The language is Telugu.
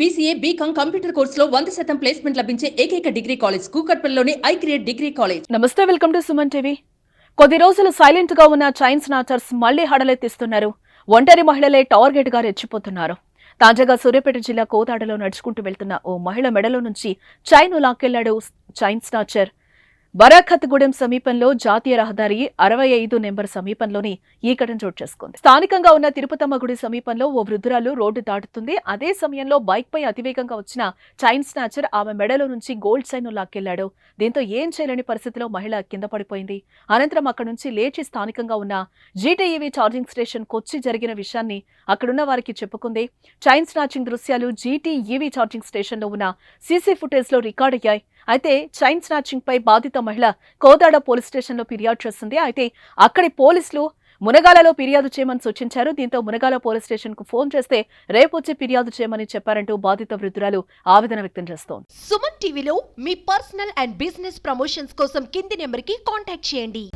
బీసీఏ బీకాం కంప్యూటర్ కోర్సులో వంద శాతం ప్లేస్మెంట్ లభించే ఏకైక డిగ్రీ కాలేజ్ కూకట్పల్లిలోని ఐ క్రియేట్ డిగ్రీ కాలేజ్. నమస్తే వెల్కమ్ టు సుమన్ టీవీ. కొద్ది రోజులు సైలెంట్గా ఉన్న చైన్ స్నాచర్స్ మళ్ళీ హడలెత్తిస్తున్నారు. ఒంటరి మహిళలే టార్గెట్గా రెచ్చిపోతున్నారు. తాజాగా సూర్యాపేట జిల్లా కోదాడలో నడుచుకుంటూ వెళ్తున్న ఓ మహిళ మెడలో నుంచి చైన్ లాక్కెళ్ళాడు చైన్ స్నాచర్ బరాఖత్గూడెం సమీపంలో జాతీయ రహదారి అరవై ఐదు నెంబర్ సమీపంలోని ఈ ఘటన చోటు చేసుకుంది. స్థానికంగా ఉన్న తిరుపతమ్మ గుడి సమీపంలో ఓ వృద్ధురాలు రోడ్డు దాటుతుంది. అదే సమయంలో బైక్ పై అతివేగంగా వచ్చిన చైన్ స్నాచర్ ఆమె మెడలో నుంచి గోల్డ్ చైన్ లాక్కెళ్ళాడు. దీంతో ఏం చేయలేని పరిస్థితిలో మహిళ కింద పడిపోయింది. అనంతరం అక్కడి నుంచి లేచి స్థానికంగా ఉన్న జీటీఈవీ ఛార్జింగ్ స్టేషన్ కొచ్చి జరిగిన విషయాన్ని అక్కడున్న వారికి చెప్పుకుంది. చైన్ స్నాచింగ్ దృశ్యాలు జీటీఈవీ ఛార్జింగ్ స్టేషన్లో ఉన్న సీసీ ఫుటేజ్లో రికార్డయ్యాయి. అయితే చైన్ స్నాచింగ్ పై బాధిత మహిళ కోదాడ పోలీస్ స్టేషన్లో ఫిర్యాదు చేస్తుంది. అయితే అక్కడి పోలీసులు మునగాలలో ఫిర్యాదు చేయమని సూచించారు. దీంతో మునగాల పోలీస్ స్టేషన్కు ఫోన్ చేస్తే రేపు వచ్చి ఫిర్యాదు చేయమని చెప్పారంటూ బాధిత వృద్ధురాలు ఆవేదన వ్యక్తం చేస్తోంది. సుమన్ టీవీలో మీ పర్సనల్ అండ్ బిజినెస్ ప్రమోషన్స్ కోసం కింది నెంబర్కి కాంటాక్ట్ చేయండి.